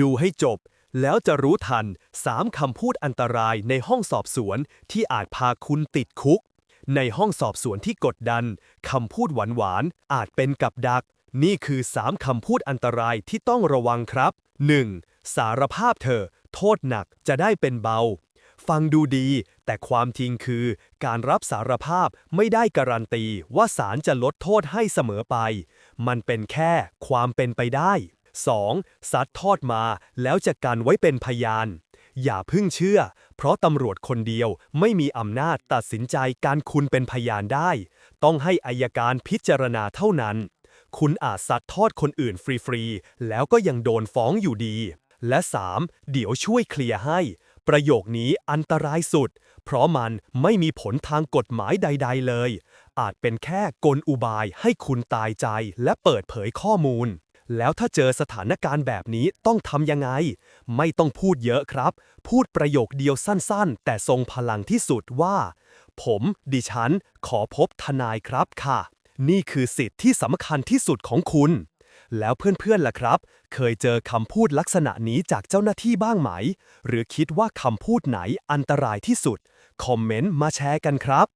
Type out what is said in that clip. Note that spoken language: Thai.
ดูให้จบ แล้วจะรู้ทัน3คำพูดอันตรายในห้องสอบสวนที่อาจพาคุณติดคุก ในห้องสอบสวนที่กดดันคำพูดหวานๆอาจเป็นกับดัก นี่คือ3คำพูดอันตรายที่ต้องระวังครับ 1. สารภาพเธอ โทษหนักจะได้เป็นเบา ฟังดูดี แต่ความจริงคือ การรับสารภาพไม่ได้การันตีว่าศาลจะลดโทษให้เสมอไป มันเป็นแค่ความเป็นไปได้ 2. ซัดทอดมาแล้วจะกันไว้เป็นพยาน อย่าพึ่งเชื่อ เพราะตำรวจคนเดียวไม่มีอำนาจตัดสินใจการคุณเป็นพยานได้ ต้องให้อายการพิจารณาเท่านั้น คุณอาจซัดทอดคนอื่นฟรีๆ แล้วก็ยังโดนฟ้องอยู่ดี และ 3. เดี๋ยวช่วยเคลียร์ให้ ประโยคนี้อันตรายสุด เพราะมันไม่มีผลทางกฎหมายใด ๆ เลย อาจเป็นแค่กลอุบายให้คุณตายใจและเปิดเผยข้อมูล แล้วถ้าเจอสถานการณ์แบบนี้ต้องทำยังไง ไม่ต้องพูดเยอะครับ พูดประโยคเดียวสั้นๆ แต่ทรงพลังที่สุดว่า ผมดิฉัน ขอพบทนายครับค่ะ นี่คือสิทธิ์ที่สำคัญที่สุดของคุณ แล้วเพื่อนๆล่ะครับ เคยเจอคำพูดลักษณะนี้จากเจ้าหน้าที่บ้างไหม หรือคิดว่าคำพูดไหนอันตรายที่สุด คอมเมนต์มาแชร์กันครับ